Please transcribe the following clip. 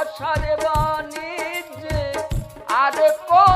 বসার বাণিজ্যে আর কো